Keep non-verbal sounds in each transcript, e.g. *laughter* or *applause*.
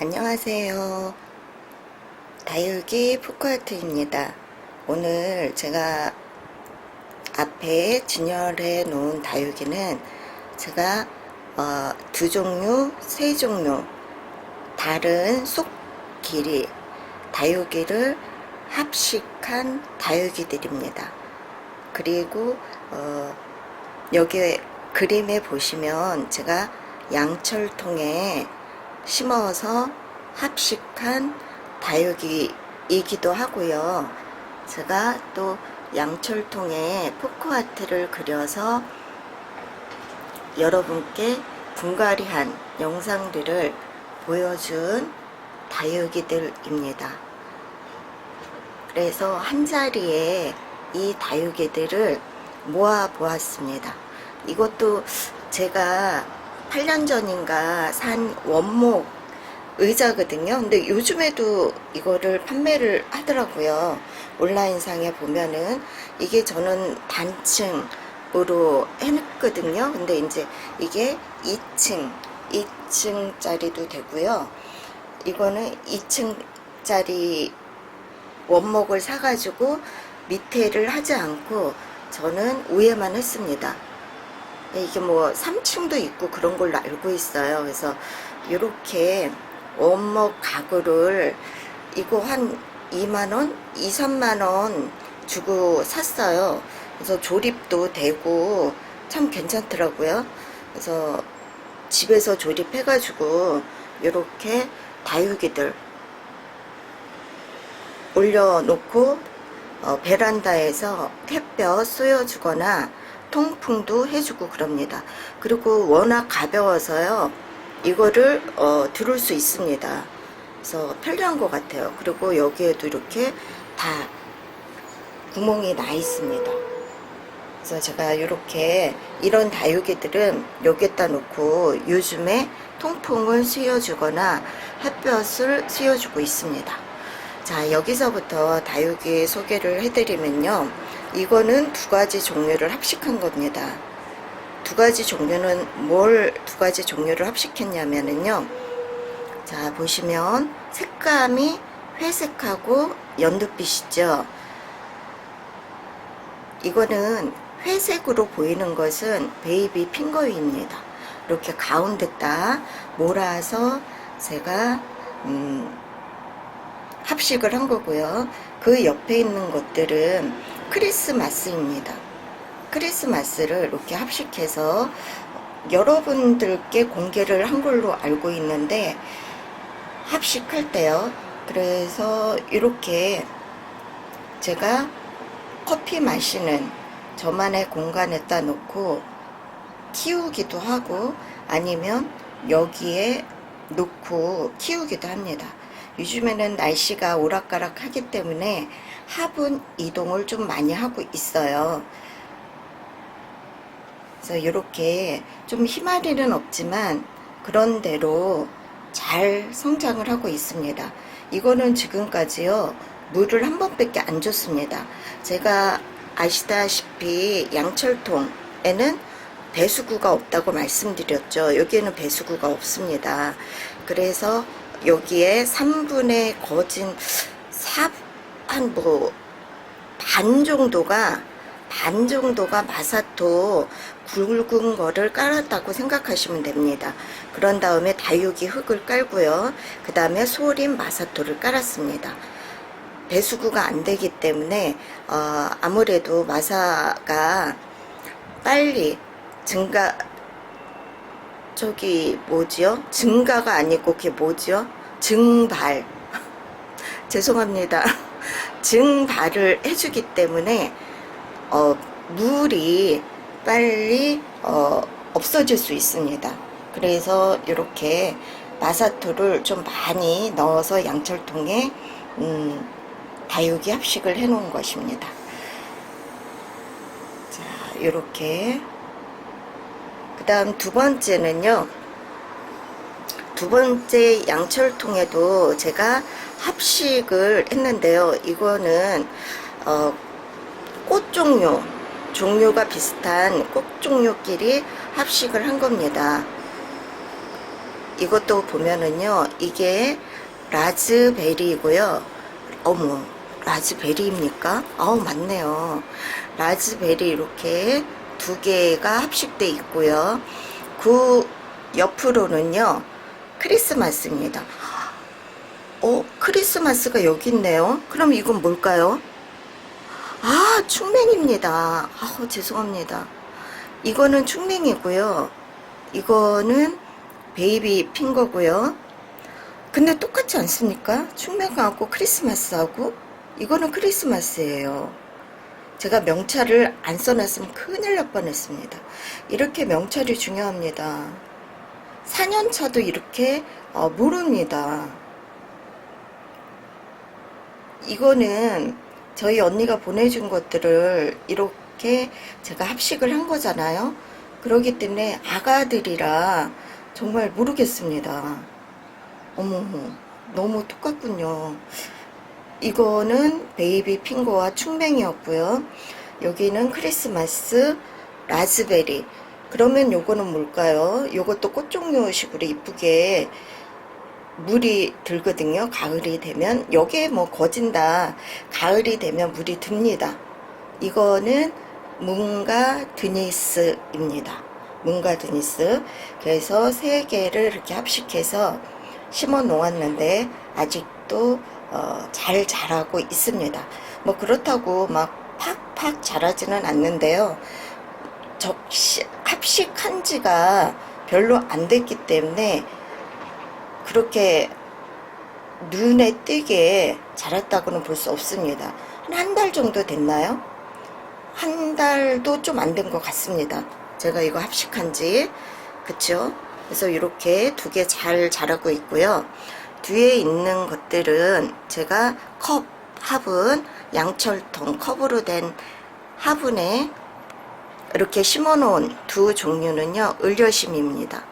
안녕하세요. 다육이 포크아트입니다. 오늘 제가 앞에 진열해 놓은 다육이는 제가 어, 두 종류, 세 종류 다른 속 길이 다육이를 합식한 다육이들입니다. 그리고 어, 여기 그림에 보시면 제가 양철통에 심어서 합식한 다육이이기도 하고요. 제가 또 양철통에 포크아트를 그려서 여러분께 분갈이한 영상들을 보여준 다육이들입니다. 그래서 한 자리에 이 다육이들을 모아 보았습니다. 이것도 제가 8년 전인가 산 원목 의자거든요. 근데 요즘에도 이거를 판매를 하더라고요. 온라인상에 보면은 이게 저는 단층으로 해놨거든요. 근데 이제 이게 2층, 2층짜리도 되고요. 이거는 2층짜리 원목을 사가지고 밑에를 하지 않고 저는 위에만 했습니다. 네, 이게 뭐 3층도 있고 그런 걸로 알고 있어요. 그래서 이렇게 원목 가구를 이거 한 2만원? 2, 3만원 주고 샀어요. 그래서 조립도 되고 참 괜찮더라고요. 그래서 집에서 조립해가지고 이렇게 다육이들 올려놓고 어, 베란다에서 햇볕 쏘여주거나 통풍도 해주고 그럽니다. 그리고 워낙 가벼워서요. 이거를 어, 들을 수 있습니다. 그래서 편리한 것 같아요. 그리고 여기에도 이렇게 다 구멍이 나 있습니다. 그래서 제가 이렇게 이런 다육이들은 여기에다 놓고 요즘에 통풍을 씌워주거나 햇볕을 씌워주고 있습니다. 자, 여기서부터 다육이 소개를 해드리면요. 이거는 두 가지 종류를 합식한 겁니다. 두 가지 종류는 뭘 두 가지 종류를 합식했냐면은요. 자, 보시면 색감이 회색하고 연두빛이죠. 이거는 회색으로 보이는 것은 베이비 핑거위입니다. 이렇게 가운데다 몰아서 제가 음, 합식을 한 거고요. 그 옆에 있는 것들은 크리스마스입니다. 크리스마스를 이렇게 합식해서 여러분들께 공개를 한 걸로 알고 있는데 합식할 때요. 그래서 이렇게 제가 커피 마시는 저만의 공간에다 놓고 키우기도 하고 아니면 여기에 놓고 키우기도 합니다. 요즘에는 날씨가 오락가락 하기 때문에 화분 이동을 좀 많이 하고 있어요. 그래서 이렇게 좀 희마리는 없지만 그런 대로 잘 성장을 하고 있습니다. 이거는 지금까지요 물을 한 번밖에 안 줬습니다. 제가 아시다시피 양철통에는 배수구가 없다고 말씀드렸죠. 여기에는 배수구가 없습니다. 그래서 여기에 3분의 거진 4, 한 뭐, 반 정도가, 반 정도가 마사토 굵은 거를 깔았다고 생각하시면 됩니다. 그런 다음에 다육이 흙을 깔고요. 그 다음에 소림 마사토를 깔았습니다. 배수구가 안 되기 때문에, 어, 아무래도 마사가 빨리 증가, 저기 뭐지요? 증가가 아니고 그게 뭐지요? 증발. *laughs* 죄송합니다. *laughs* 증발을 해주기 때문에 어, 물이 빨리 어, 없어질 수 있습니다. 그래서 이렇게 마사토를 좀 많이 넣어서 양철통에 음, 다육이 합식을 해 놓은 것입니다. 자, 이렇게 그 다음 두 번째는요. 두 번째 양철통에도 제가 합식을 했는데요. 이거는 어, 꽃 종류, 종류가 비슷한 꽃 종류끼리 합식을 한 겁니다. 이것도 보면은요, 이게 라즈베리이고요. 어머, 라즈베리입니까? 아우, 맞네요. 라즈베리 이렇게 두 개가 합식돼 있고요. 그 옆으로는요, 크리스마스입니다. 어, 크리스마스가 여기 있네요. 그럼 이건 뭘까요? 아, 충맹입니다. 아우, 죄송합니다. 이거는 충맹이고요. 이거는 베이비 핑거고요. 근데 똑같지 않습니까? 충맹하고 크리스마스하고 이거는 크리스마스예요. 제가 명찰을 안 써놨으면 큰일 날 뻔했습니다. 이렇게 명찰이 중요합니다. 4년차도 이렇게 어, 모릅니다. 이거는 저희 언니가 보내준 것들을 이렇게 제가 합식을 한 거잖아요. 그러기 때문에 아가들이라 정말 모르겠습니다. 어머, 너무 똑같군요. 이거는 베이비 핑거와 충맹이었고요. 여기는 크리스마스 라즈베리. 그러면 요거는 뭘까요? 요것도 꽃 종류식으로 이쁘게 물이 들거든요. 가을이 되면 여기에 뭐 거진다. 가을이 되면 물이 듭니다. 이거는 문가 드니스입니다. 문가 드니스. 그래서 세 개를 이렇게 합식해서 심어 놓았는데 아직도 어, 잘 자라고 있습니다. 뭐 그렇다고 막 팍팍 자라지는 않는데요. 적시, 합식한 지가 별로 안 됐기 때문에 그렇게 눈에 띄게 자랐다고는 볼 수 없습니다. 한한달 정도 됐나요? 한 달도 좀 안 된 것 같습니다. 제가 이거 합식한 지. 그쵸? 그래서 이렇게 두 개 잘 자라고 있고요. 뒤에 있는 것들은 제가 컵, 화분, 양철통 컵으로 된 화분에 이렇게 심어놓은 두 종류는요, 을려심입니다.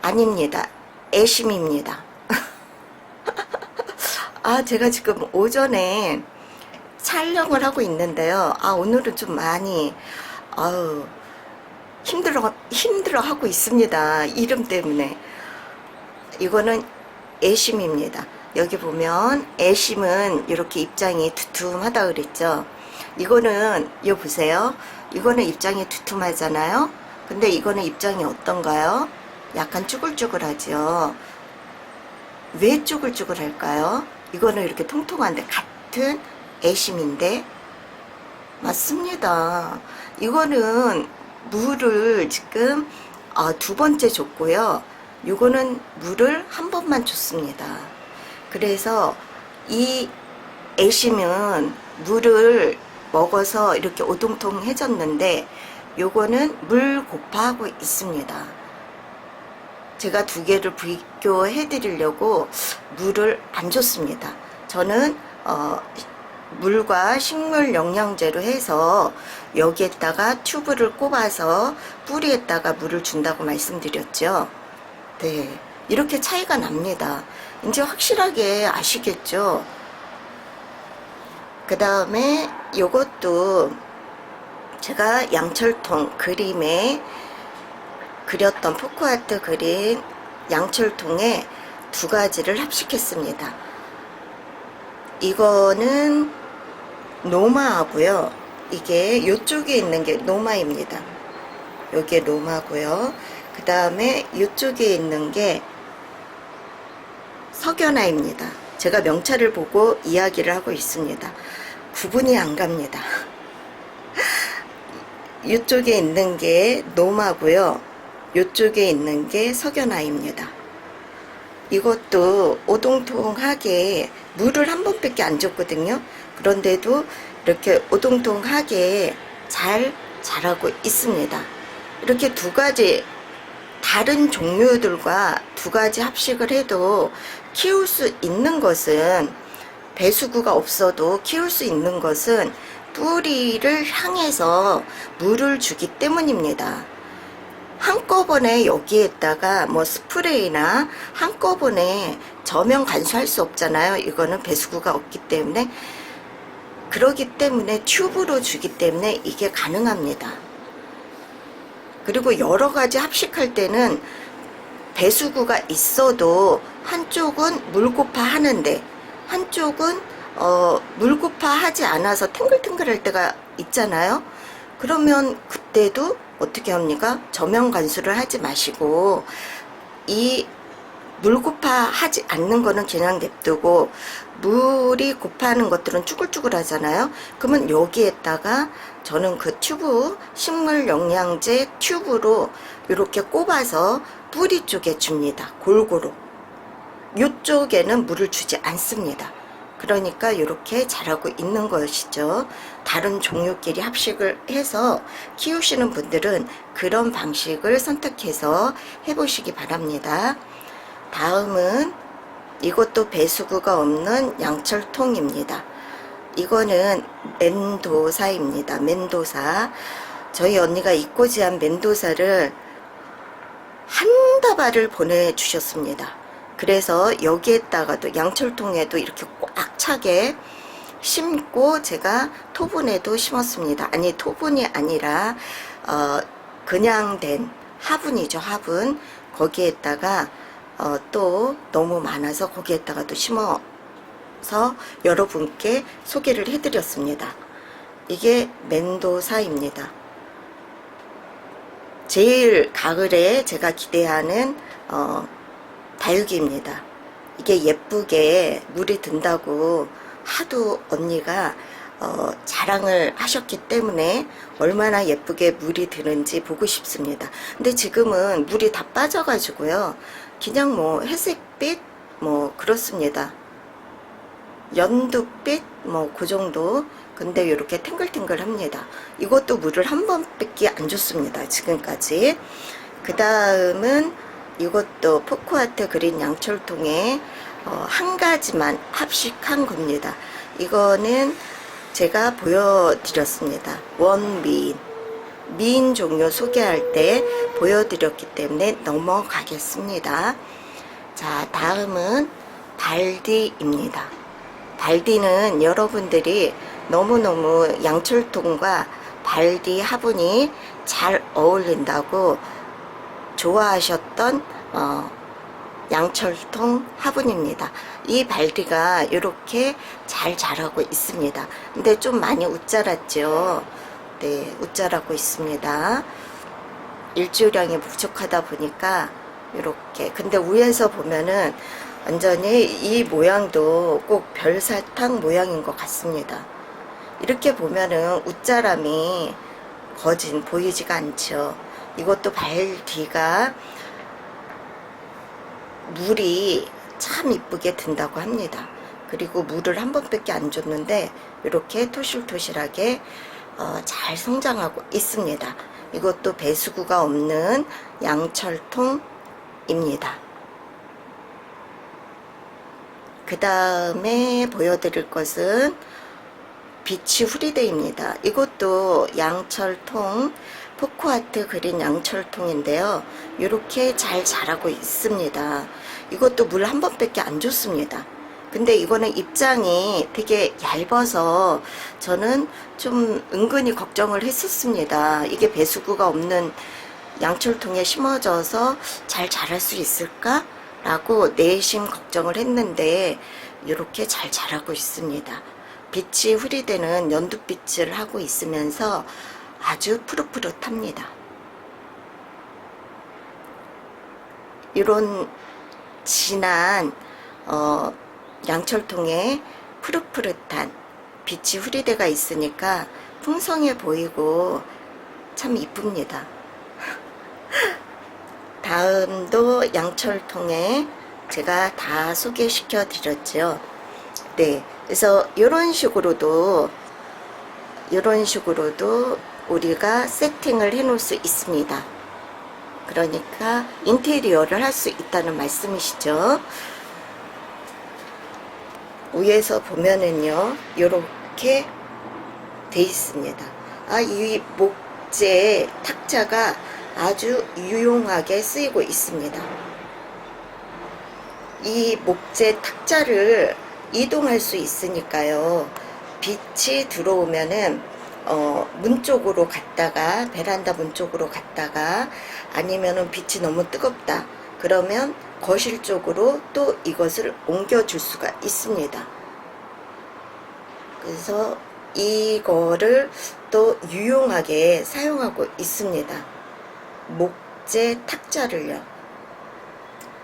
아닙니다. 애심입니다. *laughs* 아, 제가 지금 오전에 촬영을 하고 있는데요. 아, 오늘은 좀 많이, 아우, 힘들어, 힘들어 하고 있습니다. 이름 때문에. 이거는 애심입니다. 여기 보면 애심은 이렇게 입장이 두툼하다 그랬죠. 이거는 이거 보세요. 이거는 입장이 두툼하잖아요. 근데 이거는 입장이 어떤가요? 약간 쭈글쭈글하죠. 왜 쭈글쭈글할까요? 이거는 이렇게 통통한데 같은 애심인데 맞습니다. 이거는 물을 지금 어, 두 번째 줬고요. 이거는 물을 한 번만 줬습니다. 그래서 이 애심은 물을 먹어서 이렇게 오동통해졌는데 요거는 물 곱하고 있습니다. 제가 두 개를 비교해 드리려고 물을 안 줬습니다. 저는 어, 물과 식물 영양제로 해서 여기에다가 튜브를 꼽아서 뿌리에다가 물을 준다고 말씀드렸죠. 네. 이렇게 차이가 납니다. 이제 확실하게 아시겠죠? 그 다음에 요것도 제가 양철통 그림에 그렸던 포크아트 그린 양철통에 두 가지를 합식했습니다. 이거는 노마하고요. 이게 이쪽에 있는 게 노마입니다. 요게 노마고요. 그 다음에 이쪽에 있는 게 석연아입니다. 제가 명찰을 보고 이야기를 하고 있습니다. 구분이 안 갑니다. *laughs* 이쪽에 있는 게 노마고요. 이쪽에 있는 게 석연아입니다. 이것도 오동통하게 물을 한 번밖에 안 줬거든요. 그런데도 이렇게 오동통하게 잘 자라고 있습니다. 이렇게 두 가지 다른 종류들과 두 가지 합식을 해도 키울 수 있는 것은 배수구가 없어도 키울 수 있는 것은 뿌리를 향해서 물을 주기 때문입니다. 한꺼번에 여기에다가 뭐 스프레이나 한꺼번에 저면 간수할 수 없잖아요. 이거는 배수구가 없기 때문에 그러기 때문에 튜브로 주기 때문에 이게 가능합니다. 그리고 여러 가지 합식할 때는 배수구가 있어도 한쪽은 물고파 하는데 한쪽은 어, 물고파 하지 않아서 탱글탱글 할 때가 있잖아요. 그러면 그때도 어떻게 합니까? 저면 간수를 하지 마시고 이 물 고파 하지 않는 거는 그냥 냅두고 물이 고파하는 것들은 쭈글쭈글 하잖아요. 그러면 여기에다가 저는 그 튜브 식물 영양제 튜브로 이렇게 꼽아서 뿌리 쪽에 줍니다. 골고루. 이쪽에는 물을 주지 않습니다. 그러니까 이렇게 자라고 있는 것이죠. 다른 종류끼리 합식을 해서 키우시는 분들은 그런 방식을 선택해서 해보시기 바랍니다. 다음은 이것도 배수구가 없는 양철통입니다. 이거는 멘도사입니다. 멘도사. 저희 언니가 이꼬지한 멘도사를 한 다발을 보내주셨습니다. 그래서 여기에다가도 양철통에도 이렇게 꽉 차게 심고 제가 토분에도 심었습니다. 아니 토분이 아니라 어, 그냥 된 화분이죠 화분 거기에다가 어, 또 너무 많아서 거기에다가 또 심어서 여러분께 소개를 해드렸습니다. 이게 멘도사입니다. 제일 가을에 제가 기대하는 어, 다육이입니다. 이게 예쁘게 물이 든다고 하도 언니가 어, 자랑을 하셨기 때문에 얼마나 예쁘게 물이 드는지 보고 싶습니다. 근데 지금은 물이 다 빠져가지고요. 그냥 뭐 회색빛 뭐 그렇습니다. 연두빛 뭐 그 정도. 근데 이렇게 탱글탱글 합니다. 이것도 물을 한 번밖에 안 줬습니다 지금까지. 그 다음은 이것도 포크아트 그린 양철통에 어, 한 가지만 합식한 겁니다. 이거는 제가 보여드렸습니다. 원미인 미인 종류 소개할 때 보여드렸기 때문에 넘어가겠습니다 자 다음은 발디입니다 발디는 여러분들이 너무너무 양철통과 발디 화분이 잘 어울린다고 좋아하셨던 어, 양철통 화분입니다. 이 발디가 이렇게 잘 자라고 있습니다. 근데 좀 많이 웃자랐죠. 네, 웃자라고 있습니다. 일주량이 부족하다 보니까 이렇게 근데 위에서 보면은 완전히 이 모양도 꼭 별사탕 모양인 것 같습니다. 이렇게 보면은 웃자람이 거진 보이지가 않죠. 이것도 발 뒤가 물이 참 이쁘게 든다고 합니다. 그리고 물을 한 번밖에 안 줬는데 이렇게 토실토실하게 어, 잘 성장하고 있습니다. 이것도 배수구가 없는 양철통입니다. 그 다음에 보여드릴 것은 비치 후리데입니다. 이것도 양철통 포크아트 그린 양철통인데요. 이렇게 잘 자라고 있습니다. 이것도 물 한 번밖에 안 줬습니다. 근데 이거는 입장이 되게 얇아서 저는 좀 은근히 걱정을 했었습니다. 이게 배수구가 없는 양철통에 심어져서 잘 자랄 수 있을까? 라고 내심 걱정을 했는데 이렇게 잘 자라고 있습니다. 빛이 흐리되는 연두빛을 하고 있으면서 아주 푸릇푸릇합니다. 이런 진한 어, 양철통에 푸릇푸릇한 빛이 흐리대가 있으니까 풍성해 보이고 참 이쁩니다. *laughs* 다음도 양철통에 제가 다 소개시켜 드렸죠. 네. 그래서 이런 식으로도 이런 식으로도 우리가 세팅을 해 놓을 수 있습니다. 그러니까 인테리어를 할 수 있다는 말씀이시죠. 위에서 보면은요, 이렇게 돼 있습니다. 아, 이 목재 탁자가 아주 유용하게 쓰이고 있습니다. 이 목재 탁자를 이동할 수 있으니까요. 빛이 들어오면은 어, 문 쪽으로 갔다가 베란다 문 쪽으로 갔다가 아니면은 빛이 너무 뜨겁다 그러면 거실 쪽으로 또 이것을 옮겨 줄 수가 있습니다. 그래서 이거를 또 유용하게 사용하고 있습니다. 목재 탁자를요.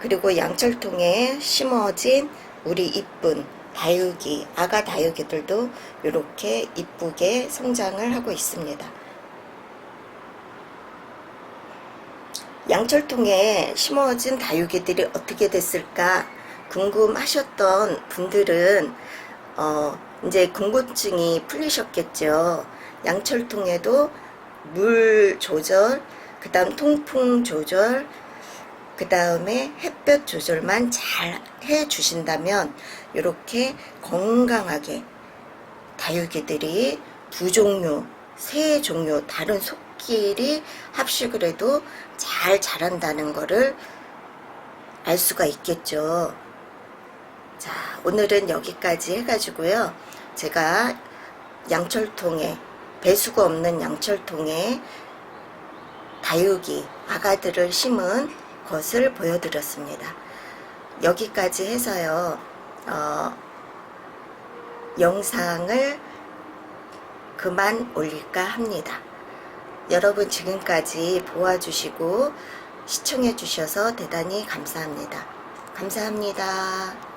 그리고 양철통에 심어진 우리 이쁜 다육이, 아가 다육이들도 이렇게 이쁘게 성장을 하고 있습니다. 양철통에 심어진 다육이들이 어떻게 됐을까 궁금하셨던 분들은 어, 이제 궁금증이 풀리셨겠죠. 양철통에도 물 조절, 그 다음 통풍 조절, 그 다음에 햇볕 조절만 잘 해주신다면 이렇게 건강하게 다육이들이 두 종류, 세 종류 다른 속끼리 합식을 해도 잘 자란다는 거를 알 수가 있겠죠. 자, 오늘은 여기까지 해가지고요. 제가 양철통에, 배수가 없는 양철통에 다육이, 아가들을 심은 것을 보여드렸습니다. 여기까지 해서요, 어, 영상을 그만 올릴까 합니다. 여러분 지금까지 보아주시고 시청해 주셔서 대단히 감사합니다. 감사합니다.